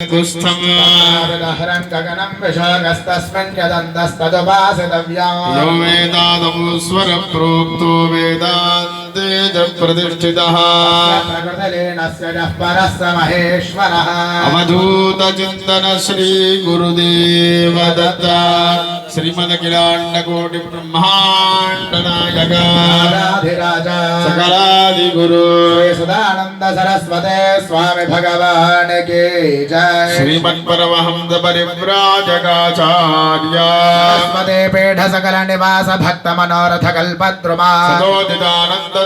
Gangnam गगनं विशोगस्तस्मिन् स्वर यो वेदात् प्रतिष्ठितिंदन श्री गुरुदेव दत्ता अवधूतचिन्तन श्रीगुरुदेवदत्त श्रीमदखिलाण्डकोटिब्रह्माण्डनायक सकलादिगुरु। सदानंद सरस्वते स्वामी भगवान के जय। श्रीमत्परमहंस परिव्राजकाचार्या पीठ सकल निवास भक्त मनोरथ कल्पद्रुमा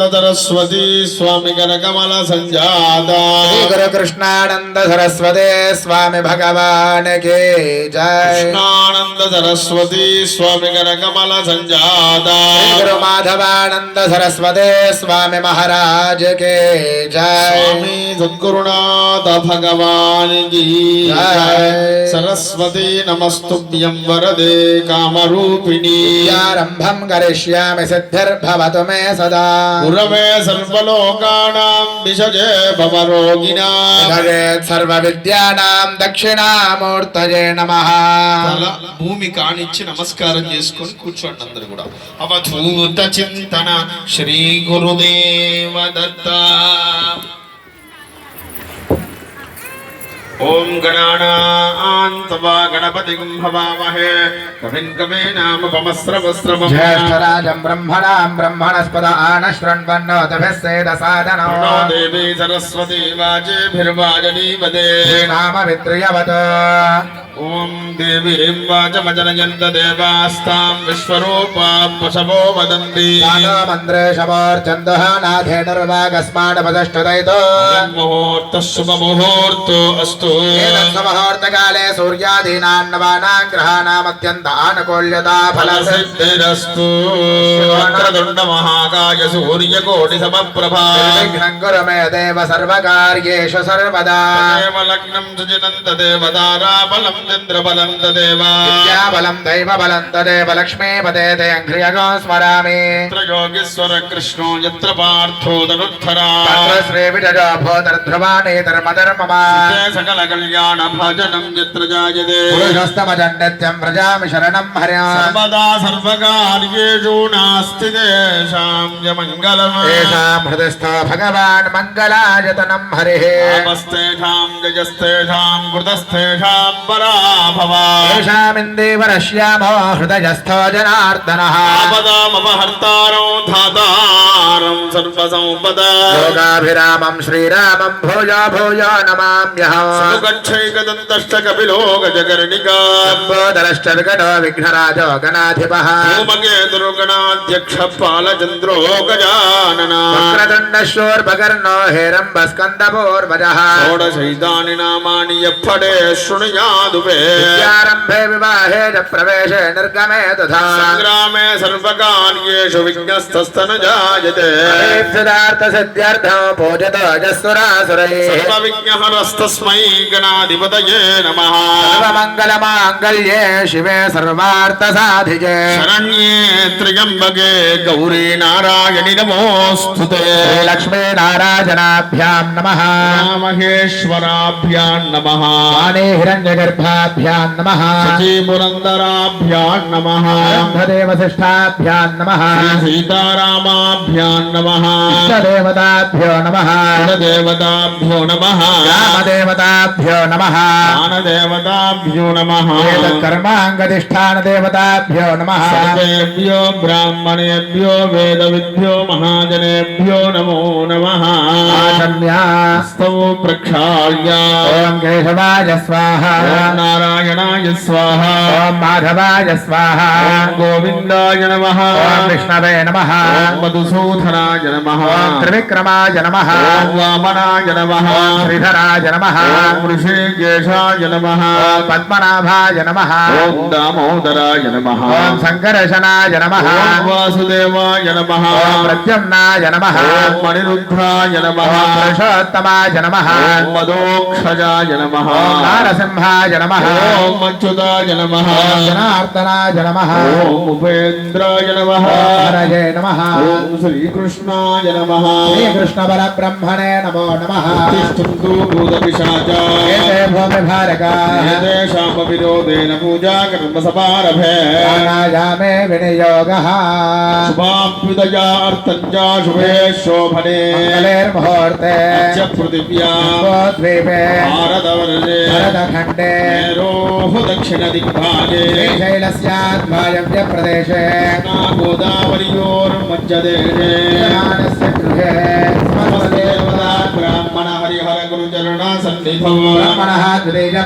सरस्वती स्वामी श्री गुरु कृष्णानंद सरस्वती स्वामी भगवान के जय। कृष्णानन्द सरस्वती स्वामी करकमल सञ्जाता श्री गुरु माधवानंद सरस्वती स्वामी महाराज के जय। सद्गुरुनाथ भगवान की जय। सरस्वती नमस्तुभ्यं वरदे कामरूपिणी। आरंभम करिष्यामि सिद्धिर्भवतु मे सदा। गुरवे सर्वलोकानां विषजे भवरोगिणाम् भवेत् सर्वविद्यानां दक्षिणामूर्तये नमः। భూమి కానిచ్చి నమస్కారం చేసుకొని కూర్చోండి అందరు కూడా. అవధూత చింతన శ్రీ గురుదేవ దత్త ఓం గణానాంతవా గణపతి గుంభవామహే కవిన్ కవే నామ పమస్రవస్రవ జ్యేష్ఠరాజం బ్రహ్మణాం బ్రహ్మణస్పద ఆనశృణ్వన్నోదభిస్సేద సాధనో దేవీ సరస్వతీ వాజేభిర్వాజనీవదే. నామ విత్రియవత देवीं वाचमजनयन्त देवास्तां विश्वरूपा पशवो वदन्ति मन्त्रे शमोर्चन्दः नाथेन रुवागस्माडपदष्टुदैतो मुहूर्तः शुभमुहूर्तो अस्तु मुहूर्तकाले सूर्यादीनान्नवानां ग्रहाणामत्यन्त आनुकूल्यता फलसिद्धिरस्तु महाकाय सूर्यकोटिसमप्रभा गुरु मे देव सर्वकार्येषु सर्वदा लग्नं सुजिनन्त देवदाराबलं चन्द्रबलम् విద్యాబలం దైవబలం తదేవ లక్ష్మీపదే తేంఘ్రియగో స్మరామి యోగేశ్వర కృష్ణో యత్ర పార్థో తనుద్ధరా శ్రీ విజయో భూతర్ధ్రువాణేతర్మధర్మమా సకల కళ్యాణ భజనం యత్ర జాయతే పురుషస్తమజం నిత్యం ప్రజామి శరణం హరే సర్వదా సర్వకార్యేషు నాస్తి తేషాం యమంగళం తేషాం హృదయస్థో భగవాన్ మంగళాయతనం హరే స్తేషాం జయస్తేషాం కృతస్థేషాం పరాభవ हाँ। येषामिन्दीवरश्यामो हृदयस्थो जनार्दनः आपदामपहर्तारौ धातारं श्रीरामं भोज भोज नमाम्यहम्। गच्छैकदन्तश्च कपिलो गजकर्णिका विगणो विघ्नराजो गणाधिपः षोडशैतानि नामानि विद्यारम्भे विवाहे च प्रवेशे निर्गमे तथा सङ्ग्रामे सर्वकार्येषु विज्ञस्तस्तन जायते सिद्ध्यर्थं पूजत जसुरासुरैः। सर्वविज्ञः रस्तस्मै गणाधिपतये नमः। सर्वमङ्गलमाङ्गल्ये शिवे सर्वार्थसाधिजे। शरण्ये त्र्यम्बके गौरी नारायणि नमोऽस्तु ते लक्ष्मीनारायणाभ्यां नमः। महेश्वराभ्यां नमः। हिरण्यगर्भाभ्यां नमः सचीपुरन्दराभ्याम् नमः ब्रह्मदेवशिष्ठाभ्याम् नमः सीतारामाभ्याम् नमः इष्टदेवताभ्यो नमः देवताभ्यो नमः रामदेवताभ्यो नमः दानदेवताभ्यो नमः कर्माङ्गधिष्ठानदेवताभ्यो नमः सर्वेभ्यो ब्राह्मणेभ्यो वेदविद्यो महाजनेभ्यो नमो नमः आचन्यास्तौ प्रक्षाल्य ॐ केशवाय स्वाहा नारायण నారాయణాయ స్వాహ ఓం మాధవాయ స్వాహ ఓం గోవిందాయ నమ ఓం విష్ణవే నమ ఓం మధుసూదనాయ నమ ఓం త్రివిక్రమాయ నమ ఓం వామనాయ నమ ఓం శ్రీధరాయ నమ ఓం ఋషికేశాయ నమ ఓం పద్మనాభాయ నమ ఓం దామోదరాయ నమ ఓం సంకర్షణాయ నమ ఓం వాసుదేవాయ నమ ఓం ప్రద్యుమ్నాయ నమ ఓం మణిరుద్రాయ నమ ఓం పురుషోత్తమాయ నమ ఓం మదోక్షజాయ నమ ఓం నారసింహాయ నమ ఓం ओम अच्युताय नमः। जनार्दनाय नमः। ओम उपेन्द्राय नमः। हरये नमः। ओम श्रीकृष्णाय नमः। श्रीकृष्णपरब्रह्मणे नमो नमः। तिष्ठन्तु भूतपिशाचाः एते भूमिभारकाः एतेषामविरोधेन पूजा कर्मसमारभे प्राणायामे विनियोगः। शुभाभ्युदया अर्थञ्चा शुभे शोभने। मङ्गलेर्मुहूर्ते। च पृथिव्या। द्वीपे भारतवर्षे भारतखण्डे। रो ద్వీపే భారతవర్షే భరతఖండే మేరోః దక్షిణ దిగ్భాగే శ్రీశైలస్యాద్వాయవ్య ప్రదేశే గోదావరియోర్మధ్యదేశే జనానస్య గృహే దేవతా బ్రాహ్మణ హరిహర గురుచరణ సన్నిధౌ బ్రహ్మణः ద్వితీయ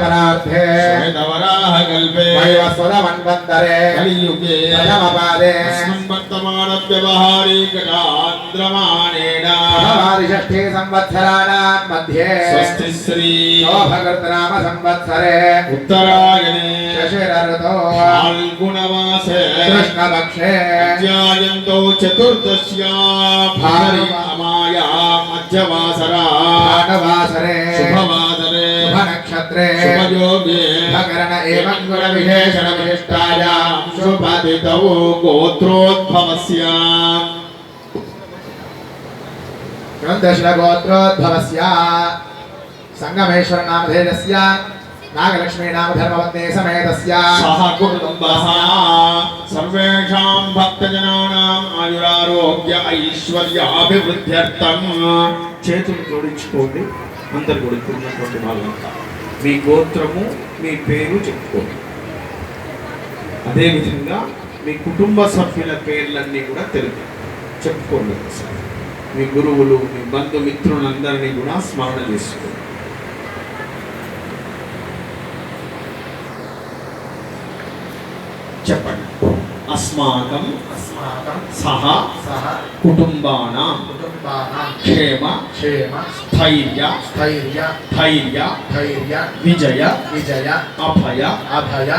द्रमाणेनाषष्ठे संवत्सराणां मध्ये स्वस्ति श्री नवभगर्तनाम संवत्सरे उत्तरायणे शशिरऋतो फाल्गुणमासे कृष्णपक्षे ज्यायन्तो चतुर्दश्या भार्यमाया मध्यवासरा भानुवासरे शुभवासरे शुभनक्षत्रे शुभयोगे भकरण एवं गुणविशेषणविशिष्टायां शुभदितौ गोत्रोद्भवस्याम् దశరగోత్రోద్భవస్య సంగమేశ్వర నామధేయస్య నాగలక్ష్మీ నామధర్మవత్నే సమేతస్య सह कुटुम्बः सर्वेषां भक्तजनानाम् आयुरारोग्य ఐశ్వర్యాభివృద్ధ్యర్థం చేతులు జోడించుకోండి అందరు కూడా ఇక్కడ ఉన్నటువంటి వాళ్ళంతా మీ గోత్రము మీ పేరు చెప్పుకోండి అదేవిధంగా మీ కుటుంబ సభ్యుల పేర్లన్నీ కూడా తెలుగు చెప్పుకోండి ఒకసారి మీ గురువులు మీ బంధుమిత్రులందరినీ కూడా స్మరణ చేసుకోండి చెప్పండి. అస్మాకం సహ కుటుంబానాం క్షేమ క్షేమ स्थैर्य स्थैर्य धैर्य धैर्य विजय विजय अभय अभय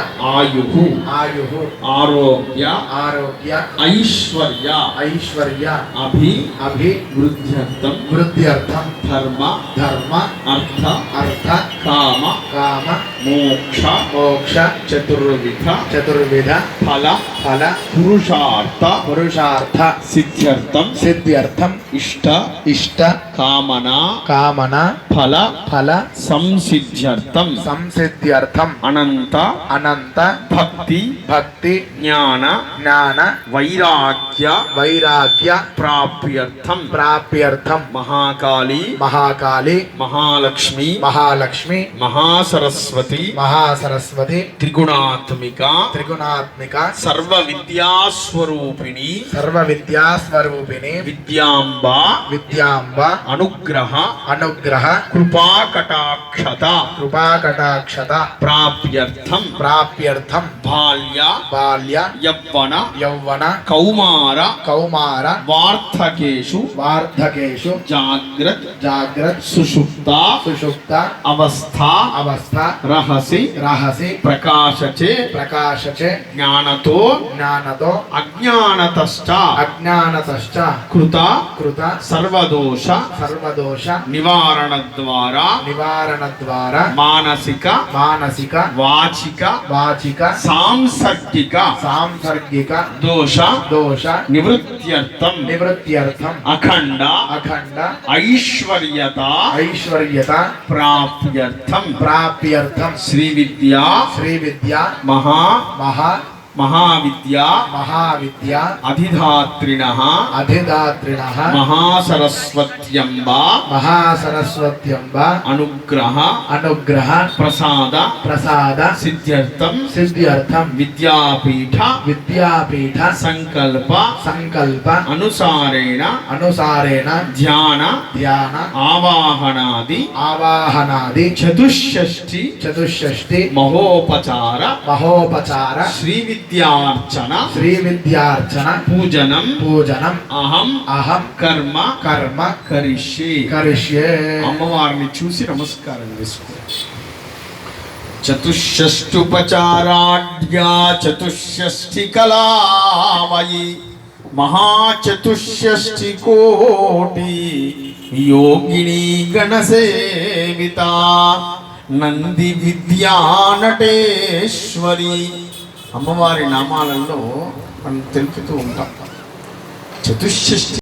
आरोग्य आरोग्य ऐश्वर्य ऐश्वर्य अभि अभि वृद्ध्यर्थम वृद्ध्यर्थम धर्म धर्म अर्थ अर्थ काम काम మోక్ష మోక్ష చతుర్విధ చతుర్విధ ఫల ఫల పురుషార్థ పురుషార్థ సిద్ధ్యర్థం సిద్ధ్యర్థం ఇష్ట ఇష్ట కామన కామన ఫల ఫల సంసిద్ధ్యర్థం సంసిద్ధ్యర్థం అనంత అనంత భక్తి భక్తి జ్ఞాన జ్ఞాన వైరాగ్య వైరాగ్య ప్రాప్యర్థం ప్రాప్యర్థం మహాకాళి మహాకాళి మహాలక్ష్మి మహాలక్ష్మి మహాసరస్వతి మహాసరస్వతి త్రిగుణాత్మిక త్రిగుణాత్మిక సర్వ విద్యాస్వరూపిణి సర్వ విద్యాస్వరూపిణి విద్యాంబ విద్యాంబ అనుగ్రహ అనుగ్రహ కృపాకటాక్షత కృపాకటాక్షత ప్రాప్యర్థం ప్రాప్యర్థం బాల్య బాల్య యవ్వన యౌవన కౌమార కౌమార వార్ధకేషు వార్ధకేషు జాగ్రత్ జాగ్రత్ సుషుప్త సుషుప్త అవస్థ అవస్థ రహసి రహసి ప్రకాశచే ప్రకాశచే జ్ఞానతో జ్ఞానతో అజ్ఞానతశ్చ అజ్ఞానతశ్చ కృత కృత సర్వదోష సర్వదోష నివారణ ద్వారా నివారణ ద్వారా మానసిక మానసిక వాచిక వాచిక సాంసర్గిక సాంసర్గిక దోష దోష నివృత్త్యర్థం నివృత్త్యర్థం అఖండ అఖండ ఐశ్వర్యత ఐశ్వర్యత ప్రాప్యర్థం ప్రాప్యర్థం श्री विद्या श्री विद्या महा महा మహావిద్య మహావిద్య అధిధాత్రిణ అధిదాత్రిణ మహాసరస్వత్యంబ మహాసరస్వత్యంబ అనుగ్రహ అనుగ్రహ ప్రసాద ప్రసాద సిద్ధ్యర్థం సిద్ధ్యర్థం విద్యాపీఠ విద్యాపీఠ సంకల్ప సంకల్ప అనుసారేణ అనుసారేణ ధ్యాన ధ్యాన ఆవాహనాది ఆవాహనాది చతుషష్ఠి చతుషష్ఠి మహోపచార మహోపచార శ్రీ విద్యార్చన శ్రీ విద్యార్చన పూజనం పూజనం అహం అహం కర్మ కర్మ కరిష్యే కరిష్యే అమ్మవారిని చూసి నమస్కారం చేసుకో చతుషష్టుపచారాఢ్యా చతుషష్ఠి కళామయి మహాచతుషష్ఠి కోటి యోగిని గణసేవిత నంది విద్యానటేశ్వరి అమ్మవారి నామాలలో మనం తెలుపుతూ ఉంటాం. చతుషష్ఠి